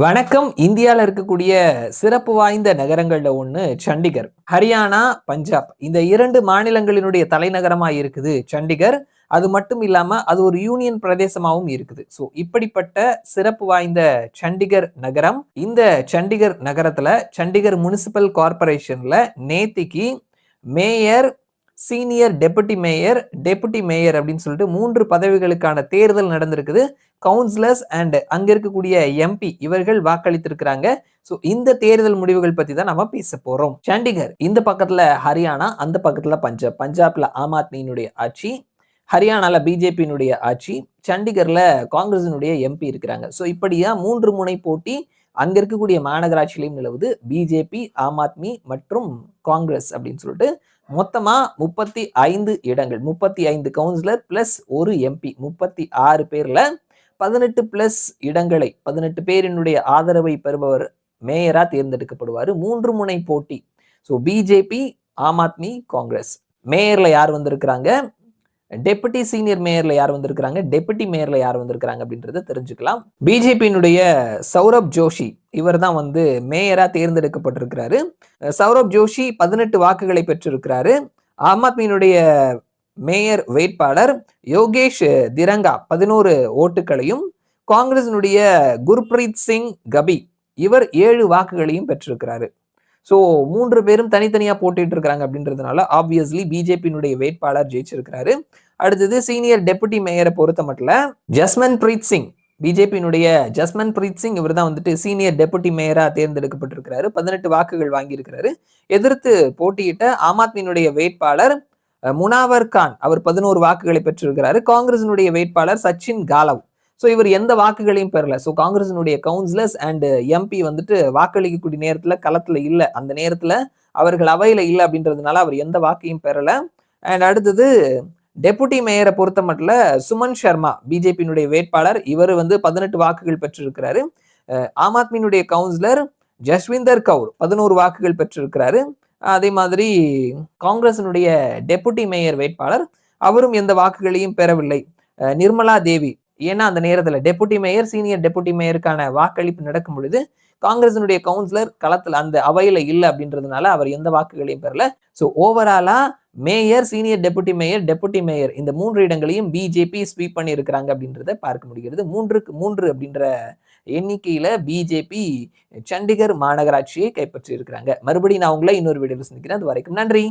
வணக்கம். இந்தியாவில் இருக்கக்கூடிய சிறப்பு வாய்ந்த நகரங்களில் ஒன்று சண்டிகர் ஹரியானா பஞ்சாப். இந்த இரண்டு மாநிலங்களினுடைய தலைநகரமாக இருக்குது சண்டிகர். அது மட்டும் இல்லாமல் அது ஒரு யூனியன் பிரதேசமாகவும் இருக்குது. ஸோ இப்படிப்பட்ட சிறப்பு வாய்ந்த சண்டிகர் நகரம் இந்த சண்டிகர் நகரத்தில் சண்டிகர் முனிசிபல் கார்பரேஷனில் நேத்திக்கு mayor senior deputy mayor deputy mayor அப்படின்னு சொல்லிட்டு மூன்று பதவிகளுக்கான தேர்தல் நடந்திருக்குது. கவுன்சிலர்ஸ் அண்ட் அங்க இருக்கக்கூடிய எம்பி இவர்கள் வாக்களித்திருக்கிறாங்க. ஸோ இந்த தேர்தல் முடிவுகள் பத்தி தான் நம்ம பேச போறோம். சண்டிகர் இந்த பக்கத்துல ஹரியானா அந்த பக்கத்துல பஞ்சாப். பஞ்சாப்ல ஆம் ஆத்மியினுடைய ஆட்சி ஹரியானால பிஜேபியினுடைய ஆட்சி சண்டிகர்ல காங்கிரசினுடைய எம்பி இருக்கிறாங்க. ஸோ இப்படியா மூன்று முனை போட்டி அங்க இருக்கக்கூடிய மாநகராட்சியிலையும் நிலவுது. பிஜேபி ஆம் ஆத்மி மற்றும் காங்கிரஸ் அப்படின்னு சொல்லிட்டு மொத்தமா முப்பத்தி ஐந்து இடங்கள். முப்பத்தி ஐந்து கவுன்சிலர் பிளஸ் ஒரு எம்பி முப்பத்தி ஆறு பேர்ல பதினெட்டு பிளஸ் இடங்களை பதினெட்டு பேரினுடைய ஆதரவை பெறுபவர் மேயரா தேர்ந்தெடுக்கப்படுவார். மூன்று முனை போட்டி. So BJP Aam Aadmi Congress. மேயர்ல யார் வந்திருக்கிறாங்க? டெபுட்டி சீனியர் மேயர்ல யார் வந்திருக்கிறாங்க? டெபுட்டி மேயர்ல யார் வந்திருக்கிறாங்க அப்படின்றத தெரிஞ்சுக்கலாம். பிஜேபியினுடைய சௌரப் ஜோஷி இவர் தான் வந்து மேயராக தேர்ந்தெடுக்கப்பட்டிருக்கிறாரு. சௌரப் ஜோஷி பதினெட்டு வாக்குகளை பெற்றிருக்கிறாரு. ஆம் ஆத்மியினுடைய மேயர் வேட்பாளர் யோகேஷ் திரங்கா பதினோரு ஓட்டுகளையும் காங்கிரசினுடைய குர்பிரீத் சிங் கபி இவர் ஏழு வாக்குகளையும் பெற்றிருக்கிறாரு. ஸோ மூன்று பேரும் தனித்தனியா போட்டிட்டு இருக்கிறாங்க அப்படின்றதுனால ஆப்வியஸ்லி பிஜேபியினுடைய வேட்பாளர் ஜெயிச்சிருக்கிறாரு. அடுத்தது சீனியர் டெபுட்டி மேயரை பொறுத்த மட்டும் ஜஸ்மன் பிரீத் சிங் பிஜேபியினுடைய ஜஸ்மன் பிரீத் சிங் இவர் தான் வந்துட்டு சீனியர் டெபுட்டி மேயராக தேர்ந்தெடுக்கப்பட்டிருக்கிறாரு. பதினெட்டு வாக்குகள் வாங்கியிருக்கிறாரு. எதிர்த்து போட்டியிட்ட ஆம் ஆத்மியினுடைய வேட்பாளர் முனாவர் கான். அவர் பதினோரு வாக்குகளை பெற்றிருக்கிறாரு. காங்கிரசினுடைய வேட்பாளர் சச்சின் காலவ். ஸோ இவர் எந்த வாக்குகளையும் பெறல. ஸோ காங்கிரசினுடைய கவுன்சிலர்ஸ் அண்ட் எம்பி வந்துட்டு வாக்களிக்கக்கூடிய நேரத்தில் களத்தில் இல்லை. அந்த நேரத்தில் அவர்கள் அவையில் இல்லை அப்படின்றதுனால அவர் எந்த வாக்கையும் பெறல. அண்ட் அடுத்தது டெபுட்டி மேயரை பொறுத்த மட்டும் சுமன் சர்மா பிஜேபியினுடைய வேட்பாளர். இவர் வந்து பதினெட்டு வாக்குகள் பெற்றிருக்கிறாரு. ஆம் ஆத்மியினுடைய கவுன்சிலர் ஜஸ்விந்தர் கவுர் பதினோரு வாக்குகள் பெற்றிருக்கிறாரு. அதே மாதிரி காங்கிரசினுடைய டெபுட்டி மேயர் வேட்பாளர். அவரும் எந்த வாக்குகளையும் பெறவில்லை. நிர்மலா தேவி ஏன்னா அந்த நேரத்தில் டெபுட்டி மேயர் சீனியர் டெபுட்டி மேயருக்கான வாக்களிப்பு நடக்கும் பொழுது காங்கிரசினுடைய கவுன்சிலர் களத்தில் அந்த அவையில் இல்லை அப்படின்றதுனால அவர் எந்த வாக்குகளையும் பெறல. ஸோ ஓவராலா mayor senior deputy mayor deputy mayor இந்த மூன்று இடங்களையும் பிஜேபி ஸ்வீப் பண்ணி இருக்கிறாங்க அப்படின்றத பார்க்க முடிகிறது. மூன்றுக்கு மூன்று அப்படின்ற எண்ணிக்கையில பிஜேபி சண்டிகர் மாநகராட்சியை கைப்பற்றி இருக்கிறாங்க மறுபடியும் நான் உங்களை இன்னொரு வீடியோவில் சந்திக்கிறேன். அது வரைக்கும் நன்றி.